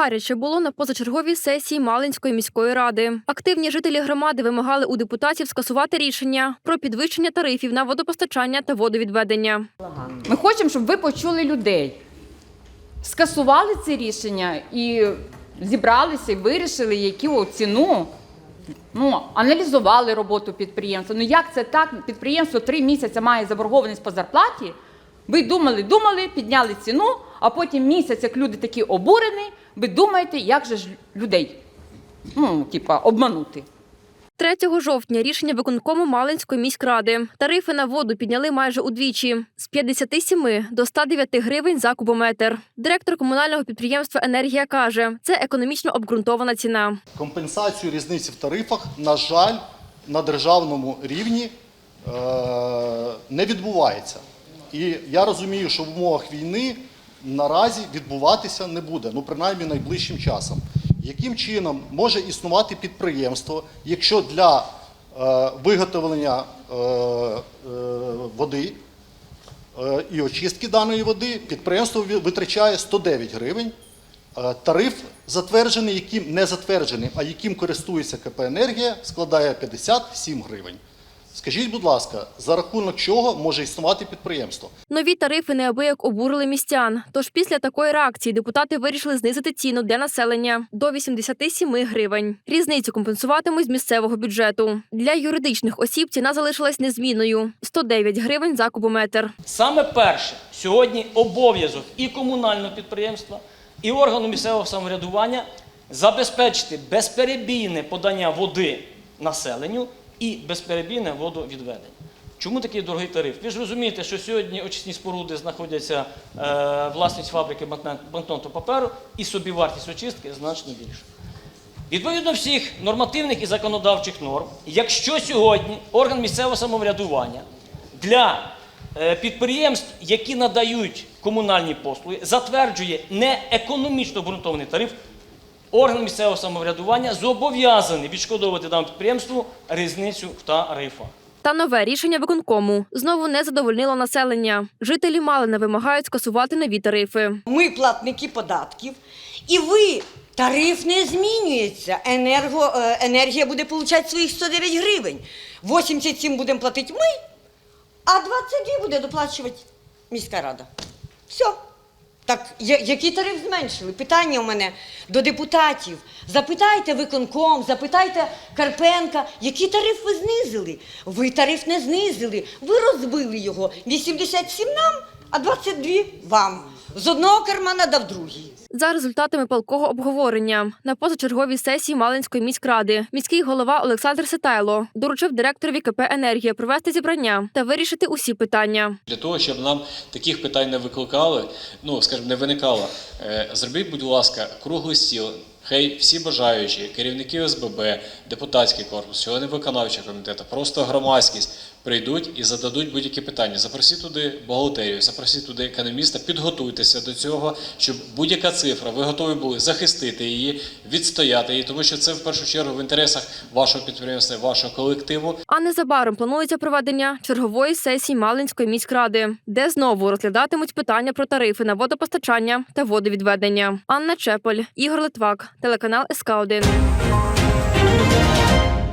Гаряче було на позачерговій сесії Малинської міської ради. Активні жителі громади вимагали у депутатів скасувати рішення про підвищення тарифів на водопостачання та водовідведення. Ми хочемо, щоб ви почули людей. Скасували це рішення і зібралися і вирішили, яку ціну. Ну, аналізували роботу підприємства. Ну як це так? Підприємство три місяці має заборгованість по зарплаті. Ви думали, думали, підняли ціну, а потім місяць, як люди такі обурені, ви думаєте, як же ж людей ну, типа, обманути. 3 жовтня рішення виконкому Малинської міськради. Тарифи на воду підняли майже удвічі з 57 до 109 гривень за кубометр. Директор комунального підприємства Енергія каже, це економічно обґрунтована ціна. Компенсацію різниці в тарифах, на жаль, на державному рівні е, не відбувається. І я розумію, що в умовах війни наразі відбуватися не буде, ну принаймні найближчим часом. Яким чином може існувати підприємство, якщо для е, виготовлення е, е, води е, і очистки даної води підприємство витрачає 109 гривень. Е, Тариф затверджений, яким не затверджений, а яким користується КП «Енергія», складає 57 гривень. Скажіть, будь ласка, за рахунок чого може існувати підприємство? Нові тарифи неабияк обурили містян. Тож після такої реакції депутати вирішили знизити ціну для населення до 87 гривень. Різницю компенсуватимуть з місцевого бюджету. Для юридичних осіб ціна залишилась незмінною 109 гривень за кубометр. Саме перше сьогодні обов'язок і комунального підприємства, і органу місцевого самоврядування забезпечити безперебійне подання води населенню і безперебійне водовідведення. Чому такий дорогий тариф? Ви ж розумієте, що сьогодні очисні споруди знаходяться е, власність фабрики банкнот- банкнотного паперу і собівартість очистки значно більша. Відповідно всіх нормативних і законодавчих норм, якщо сьогодні орган місцевого самоврядування для е, підприємств, які надають комунальні послуги, затверджує не економічно обґрунтований тариф, орган місцевого самоврядування зобов'язаний відшкодовувати даному підприємству різницю в тарифах. Та нове рішення виконкому знову не задовольнило населення. Жителі Малина вимагають скасувати нові тарифи. Ми платники податків, і ви тариф не змінюється. Енерго, е, енергія буде отримати своїх 109 гривень. 87 будемо платити ми, а 22 буде доплачувати міська рада. Все. Так, який тариф зменшили? Питання у мене до депутатів. Запитайте виконком, запитайте Карпенка, який тариф ви знизили? Ви тариф не знизили, ви розбили його. 87 нам, а 22 вам. З одного кармана дав другий. За результатами палкого обговорення на позачерговій сесії Малинської міськради міський голова Олександр Ситайло доручив директорові КП «Енергія» провести зібрання та вирішити усі питання. Для того, щоб нам таких питань не викликали, ну скажімо, не виникало, е, зробіть, будь ласка, круглий стіл. Хай всі бажаючі, керівники ОСББ, депутатський корпус, члени виконавчого комітету, просто громадськість прийдуть і зададуть будь-які питання. Запросіть туди бухгалтерію, запросіть туди економіста, підготуйтеся до цього, щоб будь-яка цифра, ви готові були захистити її, відстояти її, тому що це в першу чергу в інтересах вашого підприємства, вашого колективу. А незабаром планується проведення чергової сесії Малинської міськради, де знову розглядатимуть питання про тарифи на водопостачання та водовідведення. Анна Чеполь, Ігор Литвак, телеканал СК 1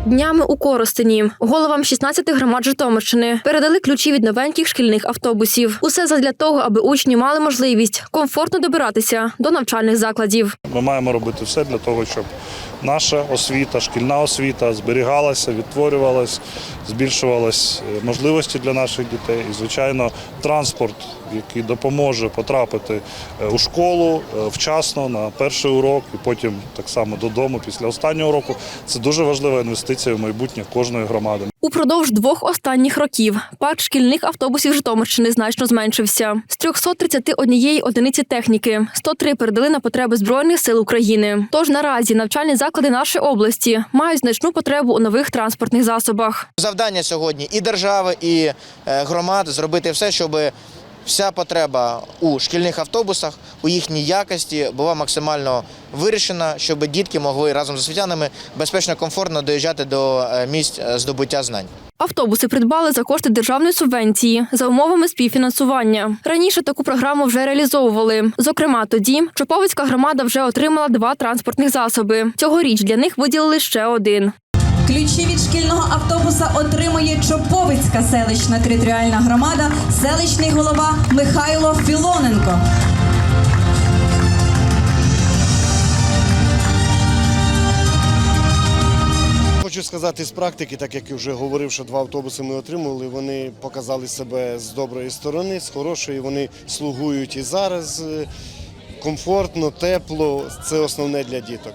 Днями у Коростені головам 16 громад Житомирщини передали ключі від новеньких шкільних автобусів. Усе задля того, аби учні мали можливість комфортно добиратися до навчальних закладів. Ми маємо робити все для того, щоб наша освіта, шкільна освіта зберігалася, відтворювалася, збільшувались е, можливості для наших дітей. І, звичайно, транспорт, який допоможе потрапити е, у школу е, вчасно на перший урок і потім так само додому після останнього року. Це дуже важлива інвестиція в майбутнє кожної громади. Упродовж двох останніх років парк шкільних автобусів Житомирщини значно зменшився. З 331 одиниці техніки 103 передали на потреби Збройних сил України. Тож наразі навчальні заклади нашої області мають значну потребу у нових транспортних засобах. Завдання сьогодні і держави, і е, громад зробити все, щоб вся потреба у шкільних автобусах, у їхній якості була максимально вирішена, щоб дітки могли разом з освітянами безпечно, комфортно доїжджати до е, місць е, здобуття знань. Автобуси придбали за кошти державної субвенції за умовами співфінансування. Раніше таку програму вже реалізовували. Зокрема, тоді Чоповицька громада вже отримала два транспортних засоби. Цьогоріч для них виділили ще один. Ключі від шкільного автобуса отримує Чоповицька селищна територіальна громада, селищний голова Михайло Філоненко. Хочу сказати з практики, так як я вже говорив, що два автобуси ми отримали. Вони показали себе з доброї сторони, з хорошої. Вони слугують і зараз е, комфортно, тепло. Це основне для діток.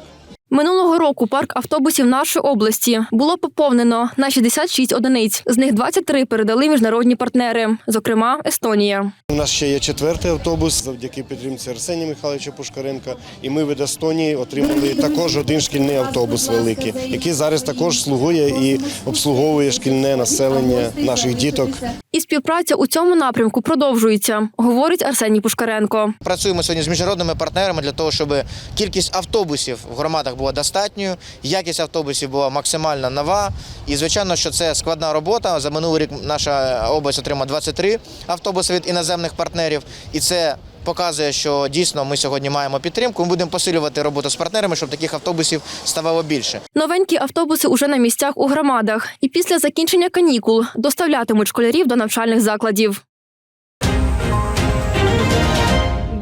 Минулого року парк автобусів нашої області було поповнено на 66 одиниць. З них 23 передали міжнародні партнери, зокрема Естонія. У нас ще є четвертий автобус завдяки підтримці Арсенія Михайловича Пушкаренка. І ми від Естонії отримали також один шкільний автобус великий, який зараз також слугує і обслуговує шкільне населення наших діток. І співпраця у цьому напрямку продовжується, говорить Арсеній Пушкаренко. Працюємо сьогодні з міжнародними партнерами для того, щоб кількість автобусів в громадах була достатньою, якість автобусів була максимально нова. І звичайно, що це складна робота. За минулий рік наша область отримала 23 автобуси від іноземних партнерів, і це показує, що дійсно ми сьогодні маємо підтримку. Ми будемо посилювати роботу з партнерами, щоб таких автобусів ставало більше. Новенькі автобуси уже на місцях у громадах, і після закінчення канікул доставлятимуть школярів до навчальних закладів.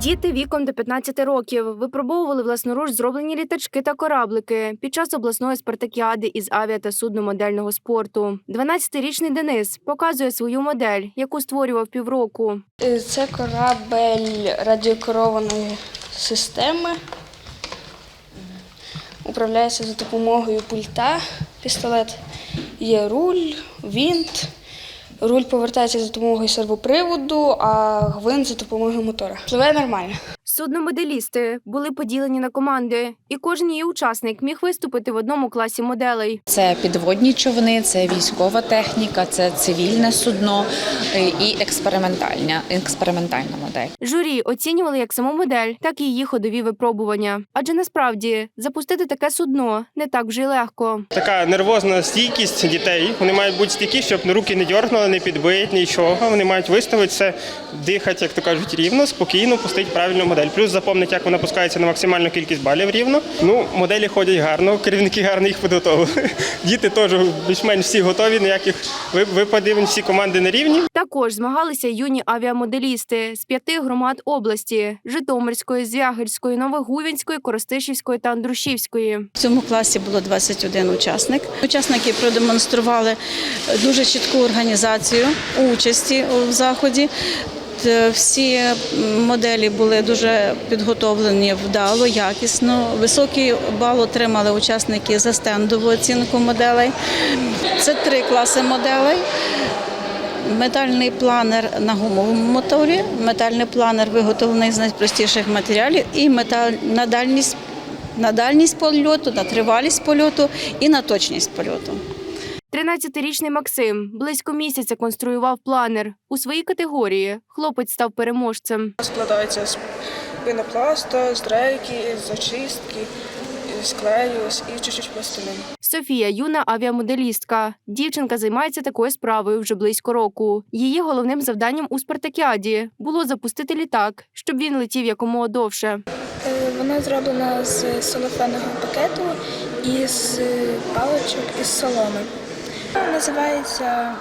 Діти віком до 15 років випробовували власноруч зроблені літачки та кораблики під час обласної спартакіади із авіа та судномодельного спорту. 12-річний Денис показує свою модель, яку створював півроку. Е, Це корабель радіокерованої системи. Управляється за допомогою пульта. Пістолет є руль, вінт. Руль повертається за допомогою сервоприводу, а гвинт за допомогою мотора. Пливе нормально. Судномоделісти були поділені на команди, і кожен її учасник міг виступити в одному класі моделей. Це підводні човни, це військова техніка, це цивільне судно е, і експериментальна, експериментальна модель. Журі оцінювали як саму модель, так і її ходові випробування. Адже насправді запустити таке судно не так вже й легко. Така нервозна стійкість дітей. Вони мають бути стійкі, щоб руки не дьорнули, не підбить, нічого. Вони мають виставитися, дихати, як то кажуть, рівно, спокійно, пустити правильну модель. Плюс запомнити, як вона пускається на максимальну кількість балів рівно. Ну, моделі ходять гарно, керівники гарно їх підготовили. Діти теж більш-менш всі готові, ніяких вип- випадів, всі команди на рівні. Також змагалися юні авіамоделісти з п'яти громад області: Житомирської, Звягельської, Новогувінської, Коростишівської та Андрушівської. В цьому класі було 21 учасник. Учасники продемонстрували дуже чітку організацію участі в заході. Т- Всі моделі були дуже підготовлені вдало, якісно. Високий бал отримали учасники за стендову оцінку моделей. Це три класи моделей. Метальний планер на гумовому моторі, метальний планер виготовлений з найпростіших матеріалів і металь на дальність, на дальність польоту, на тривалість польоту і на точність польоту. 13-річний Максим близько місяця конструював планер. У своїй категорії хлопець став переможцем. Складається з пінопласта, з рейки, з очистки, з клею і чуть-чуть пластилину. Софія юна авіамоделістка. Дівчинка займається такою справою вже близько року. Її головним завданням у спартакіаді було запустити літак, щоб він летів якомога довше. Вона зроблена з солофеного пакету і з паличок із соломи. Називається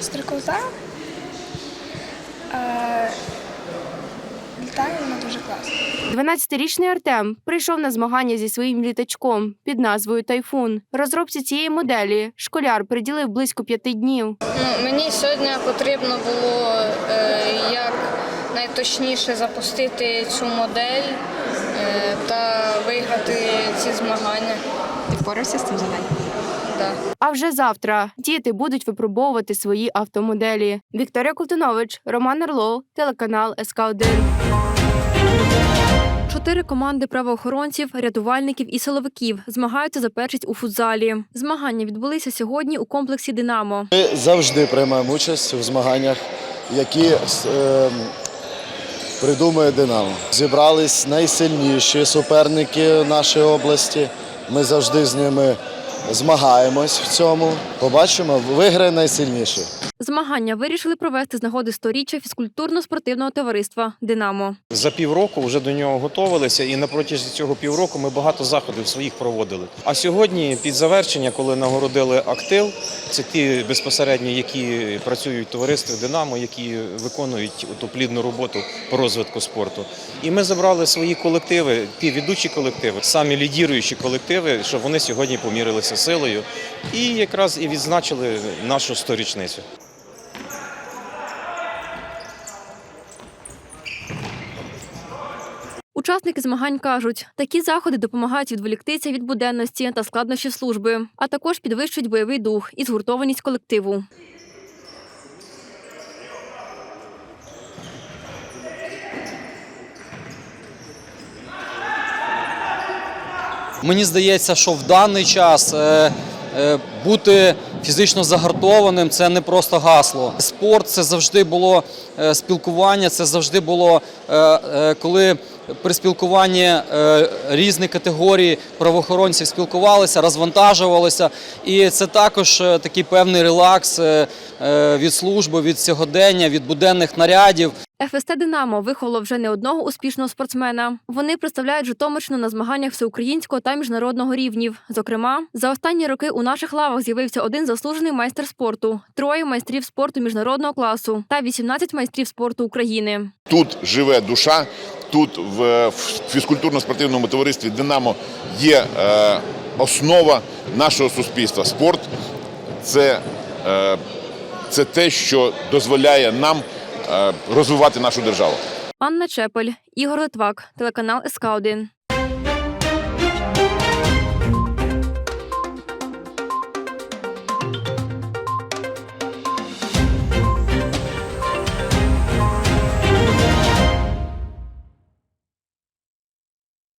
стрикоза. Літає вона дуже класно. 12-річний Артем прийшов на змагання зі своїм літачком під назвою Тайфун. Розробці цієї моделі школяр приділив близько п'яти днів. Ну, мені сьогодні потрібно було е, як найточніше запустити цю модель е, та виграти ці змагання. Ти впорався з цим завданням? Да. А вже завтра діти будуть випробовувати свої автомоделі. Вікторія Колтунович, Роман Орлов, телеканал СК 1 Чотири команди правоохоронців, рятувальників і силовиків змагаються за першість у футзалі. Змагання відбулися сьогодні у комплексі Динамо. Ми завжди приймаємо участь у змаганнях, які е, придумує Динамо. Зібрались найсильніші суперники нашої області. Ми завжди з ними змагаємось в цьому. Побачимо, виграє найсильніший. Змагання вирішили провести з нагоди сторіччя фізкультурно-спортивного товариства Динамо. За півроку вже до нього готувалися, і на протязі цього півроку ми багато заходів своїх проводили. А сьогодні, під завершення, коли нагородили актив, це ті безпосередньо, які працюють в товаристві Динамо, які виконують ту плідну роботу по розвитку спорту. І ми забрали свої колективи, ті ведучі колективи, самі лідіруючі колективи, щоб вони сьогодні помірилися силою і якраз і відзначили нашу сторічницю. Учасники змагань кажуть, такі заходи допомагають відволіктися від буденності та складнощів служби, а також підвищують бойовий дух і згуртованість колективу. Мені здається, що в даний час е, е, бути фізично загартованим це не просто гасло. Спорт це завжди було е, спілкування, це завжди було коли при спілкуванні е, різні категорії правоохоронців спілкувалися, розвантажувалися. І це також е, такий певний релакс е, від служби, від сьогодення, від буденних нарядів. ФСТ Динамо виховало вже не одного успішного спортсмена. Вони представляють Житомирщину на змаганнях всеукраїнського та міжнародного рівнів. Зокрема, за останні роки у наших лавах з'явився один заслужений майстер спорту, троє майстрів спорту міжнародного класу та 18 майстрів спорту України. Тут живе душа, тут в фізкультурно-спортивному товаристві Динамо є е, основа нашого суспільства. Спорт це, е, це те, що дозволяє нам е, розвивати нашу державу. Анна Чепель, Ігор Литвак, телеканал СК 1